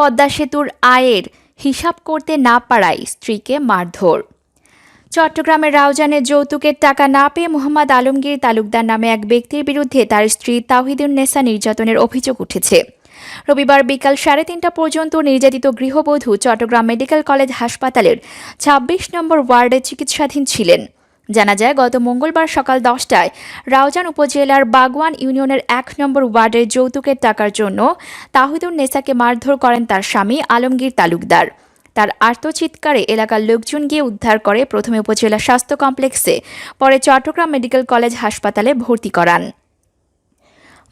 পদ্মা সেতুর আয়ের হিসাব করতে না পারায় স্ত্রীকে মারধর। চট্টগ্রামের রাউজানের যৌতুকের টাকা না পেয়ে মোহাম্মদ আলমগীর তালুকদার নামে এক ব্যক্তির বিরুদ্ধে তার স্ত্রী তাহিদুন নেসা নির্যাতনের অভিযোগ উঠেছে। রবিবার বিকাল সাড়ে তিনটা পর্যন্ত নির্যাতিত গৃহবধূ চট্টগ্রাম মেডিকেল কলেজ হাসপাতালের ২৬ নম্বর ওয়ার্ডে চিকিৎসাধীন ছিলেন। জানা যায়, গত মঙ্গলবার সকাল দশটায় রাউজান উপজেলার বাগওয়ান ইউনিয়নের এক নম্বর ওয়ার্ডের যৌতুকের টাকার জন্য তাহিদুর নেসাকে মারধর করেন তার স্বামী আলমগীর তালুকদার। তার আর্তচিৎকারে এলাকার লোকজন গিয়ে উদ্ধার করে প্রথমে উপজেলা স্বাস্থ্য কমপ্লেক্সে, পরে চট্টগ্রাম মেডিকেল কলেজ হাসপাতালে ভর্তি করান।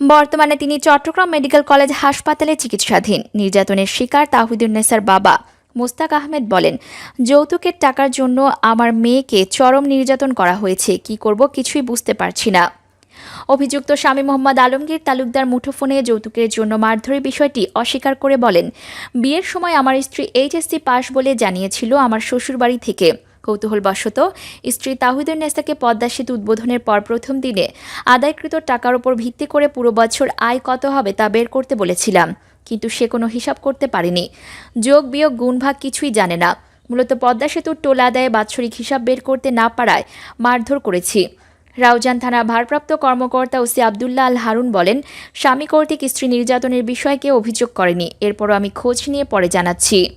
বর্তমানে তিনি চট্টগ্রাম মেডিকেল কলেজ হাসপাতালে চিকিৎসাধীন। নির্যাতনের শিকার তাহিদুন্নেসার বাবা মোস্তাক আহমেদ বলেন, যৌতুকের টাকার জন্য আমার মেয়েকে চরম নির্যাতন করা হয়েছে, কি করব কিছুই বুঝতে পারছি না। অভিযুক্ত স্বামী মোহাম্মদ আলমগীর তালুকদার মুঠোফোনে যৌতুকের জন্য মারধরের বিষয়টি অস্বীকার করে বলেন, বিয়ের সময় আমার স্ত্রী এইচএসসি পাস বলে জানিয়েছিল আমার শ্বশুরবাড়ি থেকে। কৌতূহলবশত, স্ত্রী তাহিদুর নেসাকে পদ্মা সেতু উদ্বোধনের পর প্রথম দিনে আদায়কৃত টাকার উপর ভিত্তি করে পুরো বছর আয় কত হবে তা বের করতে বলেছিলাম। কিন্তু সে কোনো হিসাব করতে পারেনি। যোগ, বিয়োগ গুণভাগ কিছুই জানে না। মূলত পদ্মা সেতুর টোল আদায়ে বাৎসরিক হিসাব বের করতে না পারায় মারধর করেছি। রাউজান থানা ভারপ্রাপ্ত কর্মকর্তা ওসি আবদুল্লাহ আল হারুন বলেন, স্বামী কর্তৃক স্ত্রী নির্যাতনের বিষয়ে কেউ অভিযোগ করেনি। এরপরও আমি খোঁজ নিয়ে পরে জানাচ্ছি।